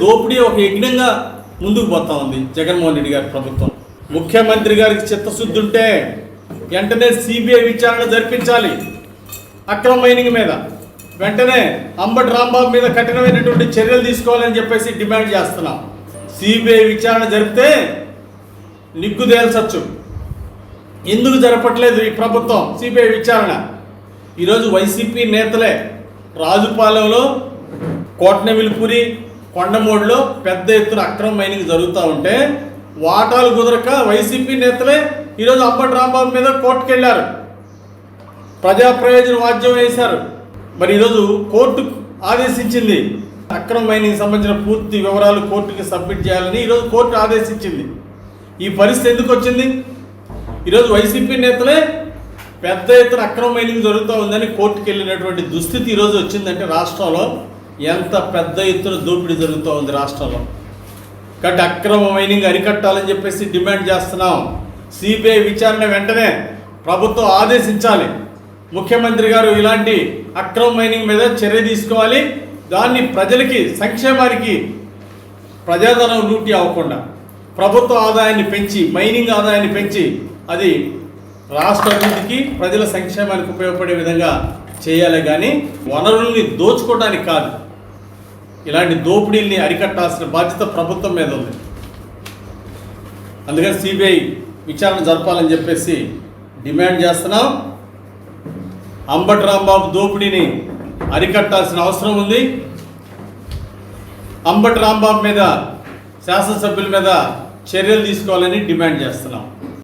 దోపిడీ ఒక యజ్ఞంగా ముందుకు పోతా ఉంది జగన్మోహన్ రెడ్డి గారి ప్రభుత్వం. ముఖ్యమంత్రి గారికి చిత్తశుద్ధి ఉంటే వెంటనే సిబిఐ విచారణ జరిపించాలి. అక్రమ మైనింగ్ మీద. వెంటనే అంబటి రాంబాబు మీద కఠినమైనటువంటి చర్యలు తీసుకోవాలని చెప్పేసి డిమాండ్ చేస్తున్నాం. సిబిఐ విచారణ జరిపితే నిగ్గు తేల్చచ్చు. ఎందుకు జరపట్లేదు ఈ ప్రభుత్వం సిబిఐ విచారణ? ఈరోజు వైసీపీ నేతలే రాజుపాలెంలో కోటనవిలిపురి కొండమూడిలో పెద్ద ఎత్తున అక్రమ మైనింగ్ జరుగుతూ ఉంటే వాటాలు కుదరక వైసీపీ నేతలే ఈరోజు అంబటి రాంబాబు మీద కోర్టుకెళ్ళారు ప్రజా ప్రయోజన వాద్యం వేశారు. మరి ఈరోజు కోర్టు ఆదేశించింది. అక్రమ మైనింగ్ సంబంధించిన పూర్తి వివరాలు కోర్టుకి సబ్మిట్ చేయాలని ఈరోజు కోర్టు ఆదేశించింది. ఈ పరిస్థితి ఎందుకు వచ్చింది? ఈరోజు వైసీపీ నేతలే పెద్ద ఎత్తున అక్రమ మైనింగ్ జరుగుతూ ఉందని కోర్టుకు వెళ్ళినటువంటి దుస్థితి ఈరోజు వచ్చిందంటే రాష్ట్రంలో ఎంత పెద్ద ఎత్తున దోపిడీ జరుగుతూ ఉంది రాష్ట్రంలో. కాబట్టి అక్రమ మైనింగ్ అరికట్టాలని చెప్పేసి డిమాండ్ చేస్తున్నాం. సిబిఐ విచారణ వెంటనే ప్రభుత్వం ఆదేశించాలి. ముఖ్యమంత్రి గారు ఇలాంటి అక్రమ మైనింగ్ మీద చర్య తీసుకోవాలి. దాన్ని ప్రజలకి సంక్షేమానికి ప్రజాధనం లూటీ అవ్వకుండా ప్రభుత్వ ఆదాయాన్ని పెంచి మైనింగ్ ఆదాయాన్ని పెంచి అది రాష్ట్ర అభివృద్ధికి ప్రజల సంక్షేమానికి ఉపయోగపడే విధంగా చేయాలి. కానీ వనరుల్ని దోచుకోవడానికి కాదు. ఇలాంటి దోపిడీల్ని అరికట్టాల్సిన బాధ్యత ప్రభుత్వం మీద ఉంది. అందుకని సిబిఐ విచారణ జరపాలని చెప్పేసి డిమాండ్ చేస్తున్నాం. అంబటి రాంబాబు దోపిడీని అరికట్టాల్సిన అవసరం ఉంది. అంబటి రాంబాబు మీద శాసనసభ్యుల మీద చర్యలు తీసుకోవాలని డిమాండ్ చేస్తున్నాం.